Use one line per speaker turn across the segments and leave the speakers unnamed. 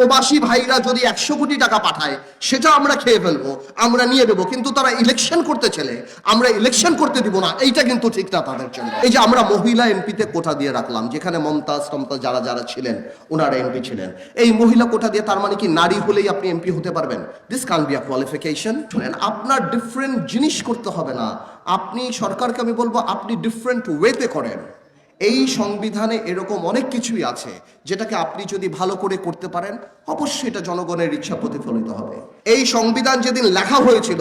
প্রবাসী ভাইরা যদি একশো কোটি টাকা পাঠায়, সেটা আমরা খেয়ে ফেলব, আমরা নিয়ে দেবো কিন্তু তারা ইলেকশন করতে চলে আমরা ইলেকশন করতে দিব না, এইটা কিন্তু ঠিক না তাদের জন্য। এই যে আমরা মহিলা এমপিতে কোটা দিয়ে রাখলাম, যেখানে মমতাজ টমতাজ যারা যারা ছিলেন, ওনারা এমপি ছিলেন। এই মহিলা কোটা দিয়ে তার মানে কি নারী হলেই আপনি এমপি হতে পারবেন? This can be a qualification শুনেন, আপনার ডিফারেন্ট জিনিস করতে হবে না। আপনি সরকারকে আমি বলব, আপনি ডিফারেন্ট ওয়েতে করেন। এই সংবিধানে এরকম অনেক কিছুই আছে যেটাকে আপনি যদি ভালো করে করতে পারেন, অবশ্যই এটা জনগণের ইচ্ছা প্রতিফলিত হবে। এই সংবিধান যেদিন লেখা হয়েছিল,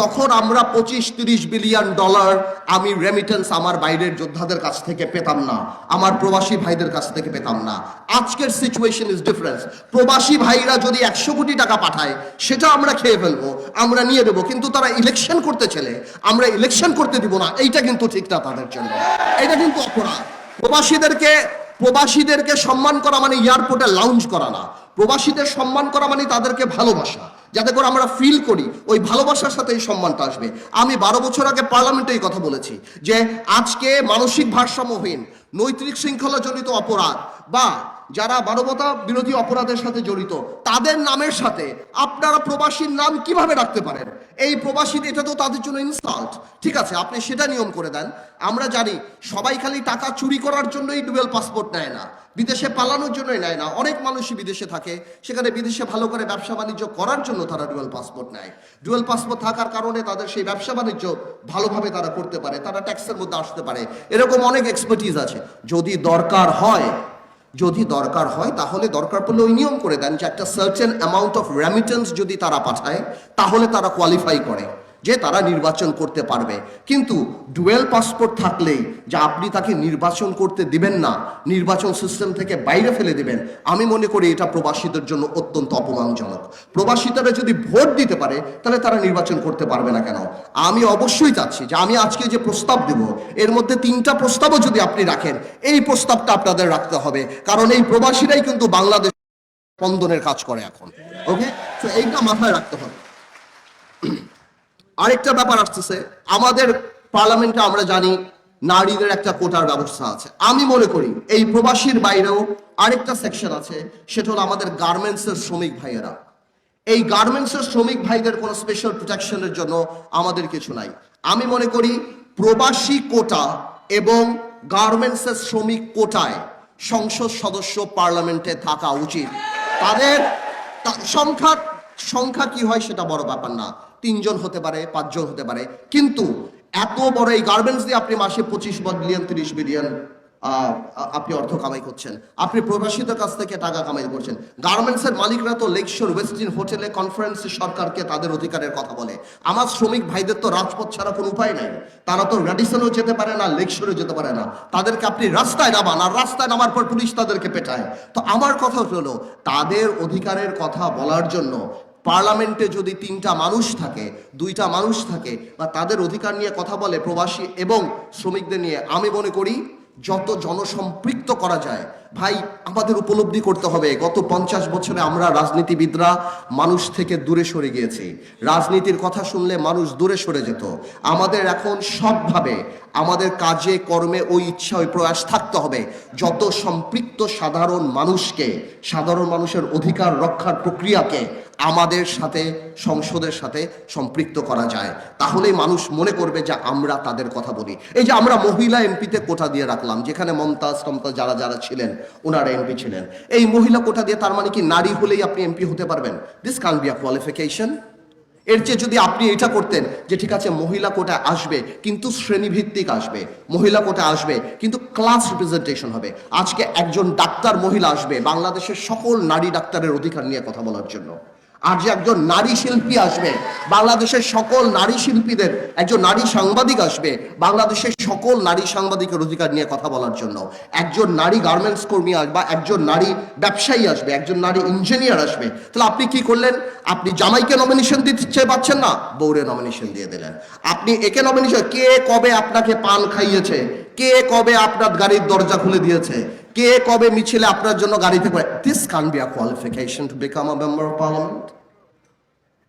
তখন আমরা পঁচিশ তিরিশ বিলিয়ন ডলার আমি রেমিটেন্স আমার বাইরের যোদ্ধাদের কাছ থেকে পেতাম না, আমার প্রবাসী ভাইদের কাছ থেকে পেতাম না। আজকের সিচুয়েশন ইজ ডিফারেন্স প্রবাসী ভাইরা যদি একশো কোটি টাকা পাঠায়, সেটা আমরা খেয়ে ফেলব, আমরা নিয়ে দেবো কিন্তু তারা ইলেকশন করতে চলে আমরা ইলেকশন করতে দিব না, এইটা কিন্তু ঠিক না তাদের জন্য। এটা কিন্তু অপরাধ। প্রবাসীদেরকে প্রবাসীদেরকে সম্মান করা মানে এয়ারপোর্টে লাউঞ্জ করা না। প্রবাসীদের সম্মান করা মানে তাদেরকে ভালোবাসা। যাতে করে আমরা ফিল করি, ওই ভালোবাসার সাথে এই সম্মানটা আসবে। আমি বারো বছর আগে পার্লামেন্টে এই কথা বলেছি যে, আজকে মানসিক ভারসাম্যহীন নৈতিক শৃঙ্খলা জনিত অপরাধ বা যারা মানবতা বিরোধী অপরাধের সাথে জড়িত, তাদের নামের সাথে আপনারা প্রবাসীর নাম কীভাবে রাখতে পারেন? এই প্রবাসী এটা তো তাদের জন্য ইনসাল্ট ঠিক আছে? আপনি সেটা নিয়ম করে দেন। আমরা জানি, সবাই খালি টাকা চুরি করার জন্যই ডুয়েল পাসপোর্ট নেয় না, বিদেশে পালানোর জন্যই নেয় না। অনেক মানুষই বিদেশে থাকে, সেখানে বিদেশে ভালো করে ব্যবসা বাণিজ্য করার জন্য তারা ডুয়েল পাসপোর্ট নেয়। ডুয়েল পাসপোর্ট থাকার কারণে তাদের সেই ব্যবসা বাণিজ্য ভালোভাবে তারা করতে পারে, তারা ট্যাক্সের মধ্যে আসতে পারে। এরকম অনেক এক্সপার্টিস আছে। যদি দরকার হয়, যদি দরকার হয়, তাহলে দরকার পড়লে ওই নিয়ম করে দেন যে একটা সার্টেন অ্যামাউন্ট অফ রেমিটেন্স যদি তারা পাঠায়, তাহলে তারা কোয়ালিফাই করে। যে তারা নির্বাচন করতে পারবে। কিন্তু ডুয়েল পাসপোর্ট থাকলেই যে আপনি তাকে নির্বাচন করতে দিবেন না, নির্বাচন সিস্টেম থেকে বাইরে ফেলে দিবেন, আমি মনে করি এটা প্রবাসীদের জন্য অত্যন্ত অপমানজনক। প্রবাসীরা যদি ভোট দিতে পারে, তাহলে তারা নির্বাচন করতে পারবে না কেন? আমি অবশ্যই চাচ্ছি যে আমি আজকে যে প্রস্তাব দেব, এর মধ্যে তিনটা প্রস্তাবও যদি আপনি রাখেন, এই প্রস্তাবটা আপনাদের রাখতে হবে। কারণ এই প্রবাসীরাই কিন্তু বাংলাদেশ স্পন্দনের কাজ করে এখন। ওকে তো এইটা মাথায় রাখতে হবে। আরেকটা ব্যাপার আসতেছে, আমাদের পার্লামেন্টে আমরা জানি নারীদের একটা কোটার ব্যবস্থা আছে। আমি মনে করি এই প্রবাসীর বাইরেও আরেকটা সেকশন আছে, সেটা হলো আমাদের গার্মেন্টসের শ্রমিক ভাইয়েরা। এই গার্মেন্টসের শ্রমিক ভাইদের কোনো স্পেশাল প্রোটেকশনের জন্য আমাদের কিছু নাই। আমি মনে করি প্রবাসী কোটা এবং গার্মেন্টসের শ্রমিক কোটায় সংসদ সদস্য পার্লামেন্টে থাকা উচিত। তাদের সংখ্যা সংখ্যা কি হয় সেটা বড় ব্যাপার না। তিনজন হতে পারে, পাঁচজন হতে পারে। কিন্তু এত বড় এই গার্মেন্টস দিয়ে আপনি মাসে পঁচিশ বিলিয়ন তিরিশ বিলিয়ন আপনি অর্থ কামাই করছেন। আপনি প্রবাসীদের কাছ থেকে টাকা কামাই করছেন। গার্মেন্টসের মালিকরা তো লেকশোর ওয়েস্টিন হোটেলে কনফারেন্সে সরকারকে তাদের অধিকারের কথা বলে। আমার শ্রমিক ভাইদের তো রাজপথ ছাড়া কোনো উপায় নাই। তারা তো রেডিসনও যেতে পারে না লেকশোরও যেতে পারে না। তাদেরকে আপনি রাস্তায় নামান আর রাস্তায় নামার পর পুলিশ তাদেরকে পেটায়। তো আমার কথা হলো, তাদের অধিকারের কথা বলার জন্য পার্লামেন্টে যদি তিনটা মানুষ থাকে, দুইটা মানুষ থাকে বা তাদের অধিকার নিয়ে কথা বলে প্রবাসী এবং শ্রমিকদের নিয়ে, আমি মনে করি যত জনসম্পৃক্ত করা যায় ভাই, আমাদের উপলব্ধি করতে হবে, গত পঞ্চাশ বছরে আমরা রাজনীতিবিদরা মানুষ থেকে দূরে সরে গিয়েছি। রাজনীতির কথা শুনলে মানুষ দূরে সরে যেত। আমাদের এখন সবভাবে আমাদের কাজে, কর্মে ওই ইচ্ছা ওই প্রয়াস থাকতে হবে। যত সম্পৃক্ত সাধারণ মানুষকে, সাধারণ মানুষের অধিকার রক্ষার প্রক্রিয়াকে আমাদের সাথে, সংসদের সাথে সম্পৃক্ত করা যায়। তাহলেই মানুষ মনে করবে যে আমরা তাদের কথা বলি। এই যে আমরা মহিলা এমপিতে কোটা দিয়ে রাখলাম, যেখানে মমতাজ টমতাজ যারা যারা ছিলেন ওনারা এমপি ছিলেন। এই মহিলা কোটা দিয়ে তার মানে কি নারী হলেই আপনি এমপি হতে পারবেন? This can be a qualification এর চেয়ে যদি আপনি এটা করতেন যে ঠিক আছে, মহিলা কোটা আসবে, কিন্তু শ্রেণীভিত্তিক আসবে, মহিলা কোটা আসবে, কিন্তু ক্লাস রিপ্রেজেন্টেশন হবে। আজকে একজন ডাক্তার মহিলা আসবে, বাংলাদেশের সকল নারী ডাক্তারের অধিকার নিয়ে কথা বলার জন্য। আর যে একজন নারী শিল্পী আসবে, বাংলাদেশের সকল নারী শিল্পীদের একজন নারী সাংবাদিক আসবে, বাংলাদেশের সকল নারী সাংবাদিকের অধিকার নিয়ে কথা বলার জন্য। একজন নারী গার্মেন্টস কর্মী আসবে একজন নারী ব্যবসায়ী আসবে, একজন নারী ইঞ্জিনিয়ার আসবে। তাহলে আপনি কি করলেন? আপনি জামাইকে নমিনেশন দিতে পাচ্ছেন না? বউরে নমিনেশন দিয়ে দিলেন। আপনি একে নমিনেশন কে কবে আপনাকে পান খাইয়েছে? কে কবে আপনার গাড়ির দরজা খুলে দিয়েছে? কে কবে মিছিলে আপনার জন্য গাড়িতে this can be a qualification to become a member of parliament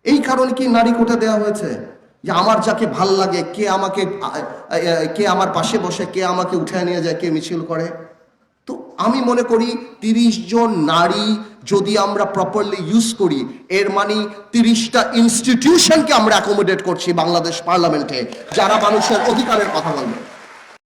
এই কারণে কি নারী কোটা দেওয়া হয়েছে? যে আমার যাকে ভালো লাগে, কে আমাকে, কে আমার পাশে বসে, কে আমাকে উঠে নিয়ে যায়, কে মিছিল করে? তো আমি মনে করি তিরিশ জন নারী যদি আমরা প্রপারলি ইউজ করি, এর মানে তিরিশটা ইনস্টিটিউশনকে আমরা অ্যাকোমোডেট করছি বাংলাদেশ পার্লামেন্টে যারা মানুষের অধিকারের কথা বলবে।